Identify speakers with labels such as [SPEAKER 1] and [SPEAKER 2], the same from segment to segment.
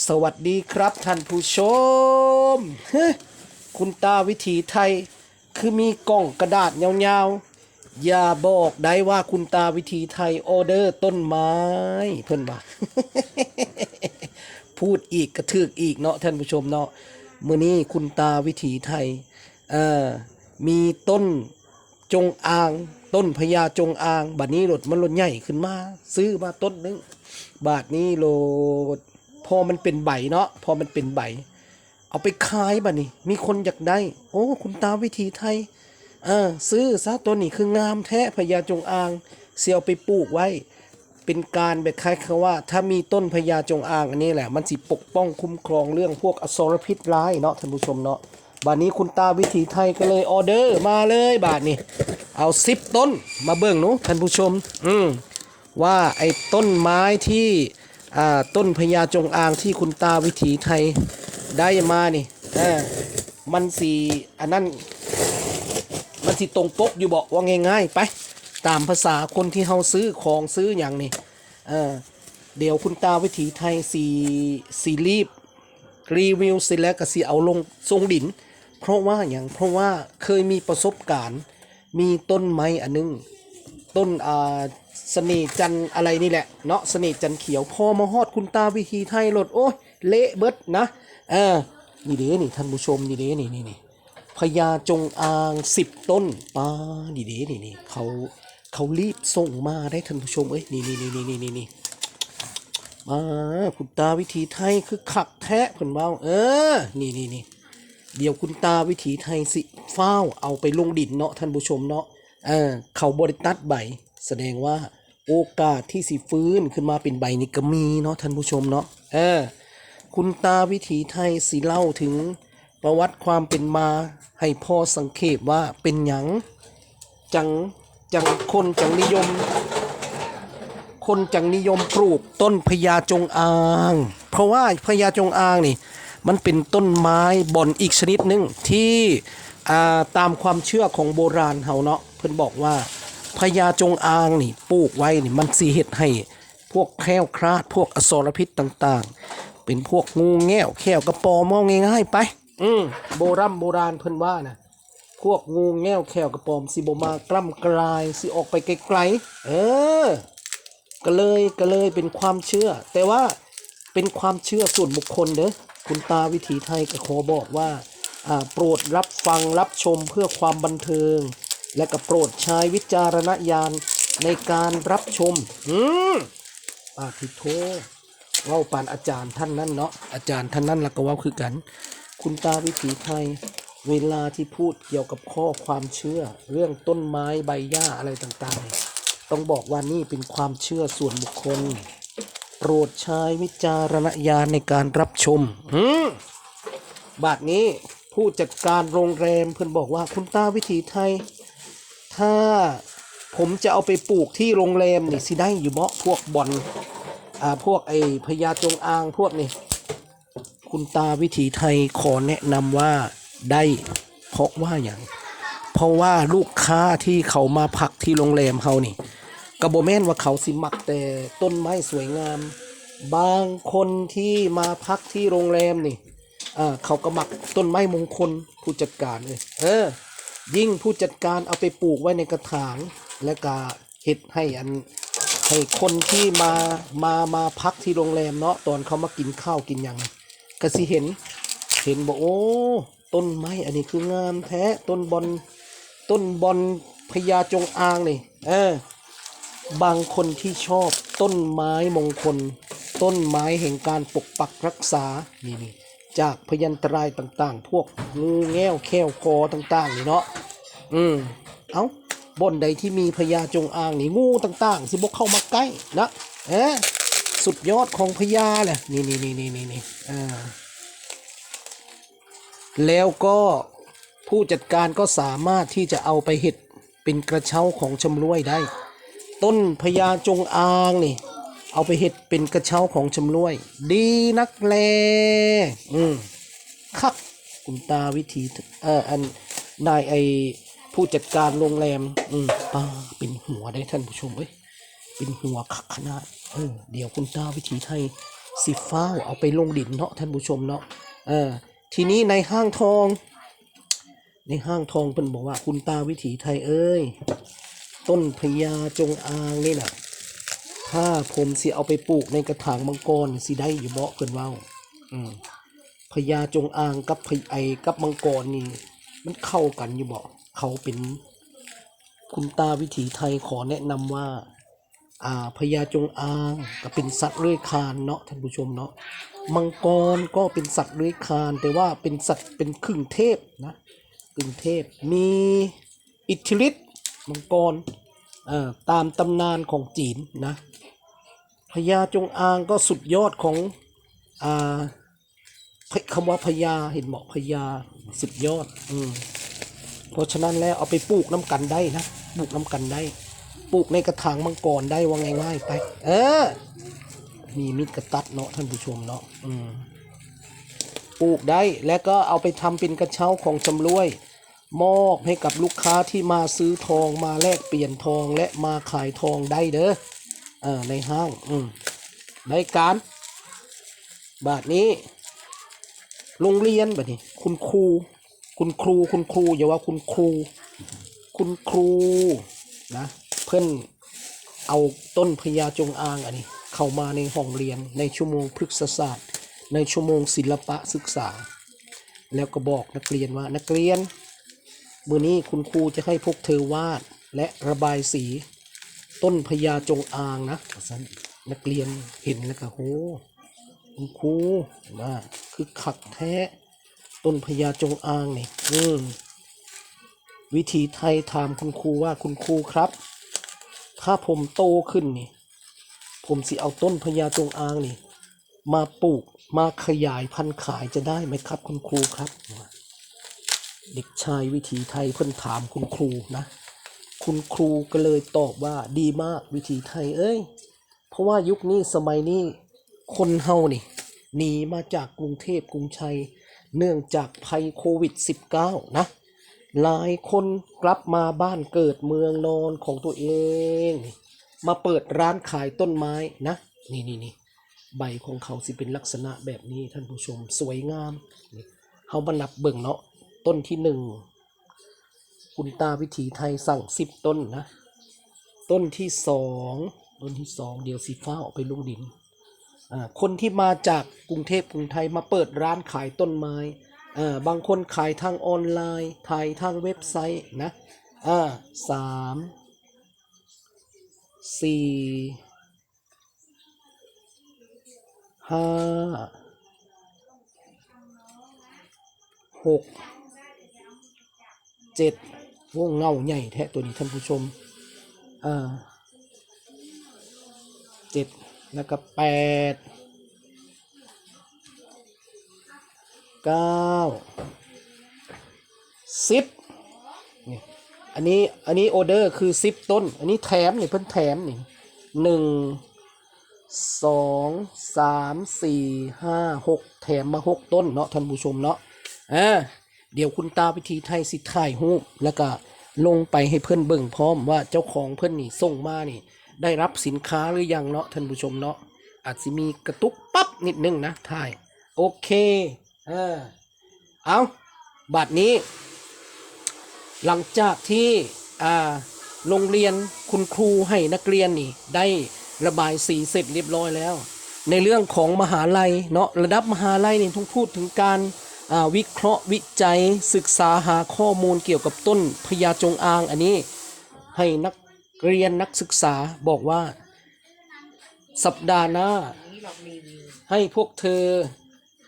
[SPEAKER 1] สวัสดีครับท่านผู้ชมเฮ้ยคุณตาวิถีไทย คือมีกล่องกระดาษยาวๆ อย่าบอกได้ว่าคุณตาวิถีไทยออเดอร์ต้นไม้ เพิ่นบ่าพูดอีกกระทึกอีกเนาะท่านผู้ชมเนาะมื้อนี้คุณตาวิถีไทยเอ่อมีต้นจงอาง ต้นพญาจงอาง บัดนี้รถมันรถใหญ่ขึ้นมา ซื้อมาต้นหนึง บาทนี้โลด อมันเป็นใบเนาะพอมันเป็นใบ เอาไปขายบัดนี้มีคนอยากได้ โอ้ คุณตาวิถีไทยเออซื้อซะตัวนี้คืองามแท้พญาจงอาง เสียเอาไปปลูกไว้ เป็นการแบบคล้ายๆว่า ถ้ามีต้นพญาจงอางอันนี้แหละ มันสิปกป้องคุ้มครองเรื่องพวกอสรพิษร้ายเนาะท่านผู้ชมเนาะบาดนี้คุณตาวิถีไทยก็เลยออเดอร์มาเลยบาทนี้ เอาสิบต้นมาเบิ่งหนูท่านผู้ชม อืมว่าไอ้ต้นไม้ที่ ต้นพญาจงอางที่คุณตาวิถีไทยได้มานี่มันสีอันนั้นมันสิตรงปกอยู่บอกว่าง่ายๆ ไป ตามภาษาคนที่เฮาซื้อของซื้ออย่างนี่เดี๋ยวคุณตาวิถีไทยสีสีรีบรีวิวเสร็จแล้วก็สิเอาลงทรงดิน เพราะว่าอย่างเพราะว่าเคยมีประสบการณ์ มีต้นไม้อันนึง ต้นอ่า สน่ห์จันอะไรนี่แหละเนาะเสน่ห์จันเขียวพอมาฮอดคุณตาวิธีไทยรถโอ้ยเละเบิดนะเออนี่เด้นี่ท่านผู้ชมนี่เด้นี่นี่นี่พญาจงอางสิบต้นป้านี่เด้นี่นี่เขาเขารีบส่งมาได้ท่านผู้ชมเอ้ยนี่นี่นี่นี่นี่นี่นี่มาคุณตาวิธีไทยคือขักแท้เพิ่นเว้าเออนี่นี่นี่เดี๋ยวคุณตาวิถีไทยสิเฝ้าเอาไปลงดินเนาะท่านผู้ชมเนาะเออเขาบริตัดใบ แสดงว่าโอกาสที่สิฟื้นขึ้นมาเป็นใบนี่ก็มีเนาะท่านผู้ชมเนาะเออ คุณตาวิถีไทยสิเล่าถึงประวัติความเป็นมาให้พ่อสังเขปว่าเป็นหยังจังจังคนจังนิยม คนจังนิยมปลูกต้นพญาจงอาง เพราะว่าพญาจงอางนี่ มันเป็นต้นไม้บ่อนอีกชนิดหนึ่งที่ตามความเชื่อของโบราณเฮาเนาะเพิ่นบอกว่า พญาจงอางนี่ปลูกไว้นี่มันสิเฮ็ดให้พวกแคล้วคลาดพวกอสรพิษต่างๆ เป็นพวกงูแง่วแควกระปอมองง่ายๆไป อืมโบราณโบราณเพิ่นว่านะพวกงูแง่วแควกระปอมสิบมากล้ำกลายสิออกไปไกลๆเออ ก็เลยก็เลยเป็นความเชื่อ แต่ว่าเป็นความเชื่อส่วนบุคคลเด้อคุณตาวิถีไทยก็ขอบอกว่าอ่าโปรดรับฟังรับชมเพื่อความบันเทิง และก็โปรดใช้วิจารณญาณในการรับชม อืมปาทิโทเว้าปานอาจารย์ท่านนั้นเนาะ อาจารย์ท่านนั้นแล้วก็เว้าคือกัน คุณตาวิถีไทย เวลาที่พูดเกี่ยวกับข้อความเชื่อ เรื่องต้นไม้ใบหญ้าอะไรต่างๆเนี่ยต้องบอกว่านี่เป็นความเชื่อส่วนบุคคล โปรดใช้วิจารณญาณในการรับชม อืมบาทนี้ผู้จัดการโรงแรมเพิ่นบอกว่าคุณตาวิถีไทย ถ้าผมจะเอาไปปลูกที่โรงแรมนี่สิได้อยู่เมาะพวกบอลอ่าพวกไอ้พญาจงอางพวกนี่คุณตาวิถีไทยขอแนะนำว่าได้เพราะว่าอย่าง เพราะว่าลูกค้าที่เขามาพักที่โรงแรมเขานี่กระโบแม่นว่าเขาสิมักแต่ต้นไม้สวยงาม บางคนที่มาพักที่โรงแรมนี่อ่าเขาก็มักต้นไม้มงคลผู้จัดการเลยเออ ยิ่งผู้จัดการเอาไปปลูกไว้ในกระถาง และก็เฮ็ดให้อันให้คนที่มามามาพักที่โรงแรมเนาะตอนเขามากินข้าวกินหยังก็สิเห็น เห็นบอกโอ้ต้นไม้อันนี้คืองามแท้ต้นบอนต้นบอนพญาจงอางนี่เออบางคนที่ชอบต้นไม้มงคล ต้นไม้แห่งการปกปักรักษานี่นี่ จากพยันตรายต่างๆ พวกงูแง่วแควคอต่างๆนี่เนาะ อืม เอาบนใดที่มีพญาจงอางนี่งูต่างๆ สิบกเข้ามาใกล้นะเออสุดยอดของพญาแหละนี่นี่นี่นี่นี่นี่อ่าแล้วก็ผู้จัดการก็สามารถที่จะเอาไปเห็ดเป็นกระเช้าของชำรวยได้ ต้นพญาจงอางนี่ เอาไปเห็ดเป็นกระเช้าของชำร่วย ดีนักแลอืมคักคุณตาวิธีเอ่ออันนายไอผู้จัดการโรงแรม อืมป้าเป็นหัวได้ท่านผู้ชมเอ้ยเป็นหัวคักขนาดเออเดี๋ยวคุณตาวิถีไทยสิฟ้าวเอาไปลงดินเนาะท่านผู้ชมเนาะเออทีนี้ในห้างทอง ในห้างทองเพิ่นบอกว่าคุณตาวิถีไทยเอ้ย ต้นพญาจงอางนี่น่ะ ถ้าผมสิเอาไปปลูกในกระถางมังกรสิได้อยู่บ่เพิ่นว้าอืมพญาจงอางกับพไอกับมังกรนี่ มันเข้ากันอยู่บ่เขาเป็น คุณตาวิถีไทยขอแนะนำว่า อ่าพญาจงอางก็เป็นสัตว์เลื้อยคลานเนาะท่านผู้ชมเนาะมังกรก็เป็นสัตว์เลื้อยคลานแต่ว่าเป็นสัตว์เป็นครึ่งเทพนะครึ่งเทพมีอิทธิฤทธิ์มังกร ตามตำนานของจีนนะพญาจงอางก็สุดยอดของอ่าคำว่าพญาเห็นเหมาะพญาสุดยอดอืมเพราะฉะนั้นแล้วเอาไปปลูกน้ำกันได้นะปลูกน้ำกันได้ ปลูกในกระถางมังกรได้ว่าง่ายๆไป เออ มีมิดกระตัดเนาะท่านผู้ชมเนาะอืมปลูกได้แล้วก็เอาไปทำเป็นกระเช้าของจำรวย มอบให้กับลูกค้าที่มาซื้อทองมาแลกเปลี่ยนทองและมาขายทองได้เด้อเออในห้างอืมในการ บาทนี้ โรงเรียนแบบนี้ คุณครู คุณครูคุณครูอย่าว่าคุณครู คุณครูนะเพื่อนเอาต้นพญาจงอางอันนี้ เข้ามาในห้องเรียนในชั่วโมงพฤกษศาสตร์ ในชั่วโมงศิลปะศึกษา แล้วก็บอกนักเรียนว่านักเรียน มือนี้คุณครูจะให้พวกเธอวาดและระบายสีต้นพญาจงอางนะนนักเรียนเห็นแล้วก็โหคุณครูว่าคือขักแท้ต้นพญาจงอางนี่อืมวิธีไทยถามคุณครูว่าคุณครูครับ ถ้าผมโตขึ้นนี่ ผมสิเอาต้นพญาจงอางนี่ มาปลูกมาขยายพันธุ์ขายจะได้ไหมครับ คุณครูครับ เด็กชายวิถีไทยเพิ่นถามคุณครูนะ คุณครูก็เลยตอบว่าดีมากวิถีไทยเอ้ย เพราะว่ายุคนี้สมัยนี้คนเฮานี่หนีมาจากกรุงเทพกรุงชัย เนื่องจากภัยโควิด -19 นะ หลายคนกลับมาบ้านเกิดเมืองนอนของตัวเอง มาเปิดร้านขายต้นไม้นะ นี่นี่นี่ใบของเขาสิเป็นลักษณะแบบนี้ท่านผู้ชมสวยงามเฮามานับเบิ่งเนาะ ต้นที่หนึ่งคุณตาวิถีไทยสั่งสิบต้นนะ ต้นที่สองต้นที่สองเดี๋ยวสีฟ้าออกไปลงดิน คนที่มาจากกรุงเทพกรุงไทยมาเปิดร้านขายต้นไม้ บางคนขายทางออนไลน์ขายทางเว็บไซต์นะอ่าสามสี่ห้าหก เจ็ดโอ้เงาใหญ่แท้ตัวนี้ท่านผู้ชมอ่าเจ็ดแล้วก็แปดเก้าสิบนี่อันนี้อันนี้ออเดอร์คือสิบต้น อันนี้แถมนี่เพิ่นแถมนี่หนึ่งสองสามสี่ห้าหกแถมมาหกต้นเนาะท่านผู้ชมเนาะอ่า เดี๋ยวคุณตาวิธีไทยสิถ่ายรูปแล้วก็ลงไปให้เพื่อนเบิ่งพร้อมว่าเจ้าของเพื่อนนี่ส่งมานี่ ได้รับสินค้าหรือยังเนาะท่านผู้ชมเนาะอาจจะมีกระตุกปั๊บนิดนึงนะถ่าย โอเคเออเอาบัดนี้ หลังจากที่อ่าโรงเรียนคุณครูให้นักเรียนนี่ ได้ระบายสีเสร็จเรียบร้อยแล้ว ในเรื่องของมหาลัยเนาะระดับมหาลัยนี่ต้องพูดถึงการ วิเคราะห์วิจัยศึกษาหาข้อมูลเกี่ยวกับต้นพญาจงอางอันนี้ให้นักเรียนนักศึกษาบอกว่า สัปดาห์หน้า ให้พวกเธอ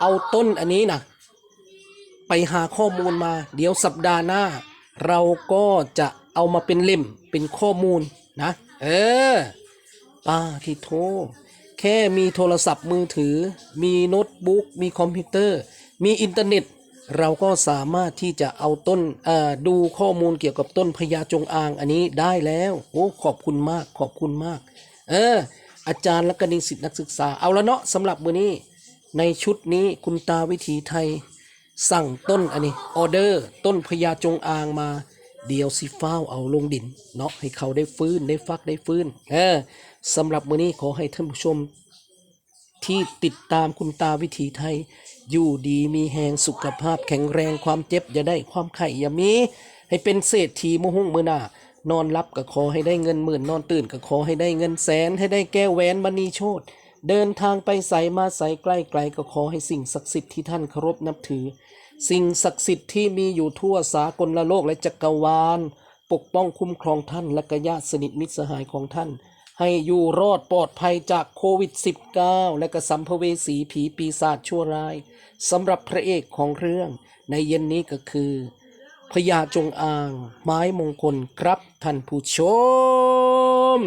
[SPEAKER 1] เอาต้นอันนี้นะไปหาข้อมูลมา เดี๋ยวสัปดาห์หน้า เราก็จะเอามาเป็นเล่มเป็นข้อมูลนะ เออป้าที่โท แค่มีโทรศัพท์มือถือ มีโน้ตบุ๊กมีคอมพิวเตอร์ มีอินเทอร์เน็ตเราก็สามารถที่จะเอาต้นดูข้อมูลเกี่ยวกับต้นพญาจงอางอันนี้ได้แล้วโอ้ขอบคุณมากขอบคุณมาก เออ อาจารย์และกนิสิตนักศึกษาเอาละเนาะสำหรับมือนี้ ในชุดนี้คุณตาวิถีไทย สั่งต้นอันนี้ออเดอร์ ต้นพญาจงอางมา เดียวสิฟ้าวเอาลงดินเนาะให้เขาได้ฟื้นได้ฟักได้ฟื้นเออสำหรับมือนี้ขอให้ท่านผู้ชมที่ติดตามคุณตาวิถีไทย อยู่ดีมีแหงสุขภาพแข็งแรงความเจ็บอย่าได้ความไข่อย่ามี ให้เป็นเศรษฐีมหุ่งมือหน้านอนรับก็ขอให้ได้เงินหมื่นนอนตื่นก็ขอให้ได้เงินแสน ให้ได้แก้วแหวนมณีโชตเดินทางไปใสมาใสใกล้ไกลก็ขอให้สิ่งศักดิ์สิทธิ์ที่ท่านเคารพนับถือ สิ่งศักดิ์สิทธิ์ที่มีอยู่ทั่วสากลโลกและจักรวาล ปกป้องคุ้มครองท่านและก็ญาติสนิทมิตรสหายของท่าน ให้อยู่รอดปลอดภัยจากโควิด -19 และก็สัมภเวสีผีปีศาจชั่วร้ายสำหรับพระเอกของเรื่อง ในเย็นนี้ก็คือพญาจงอาง ไม้มงคลครับท่านผู้ชม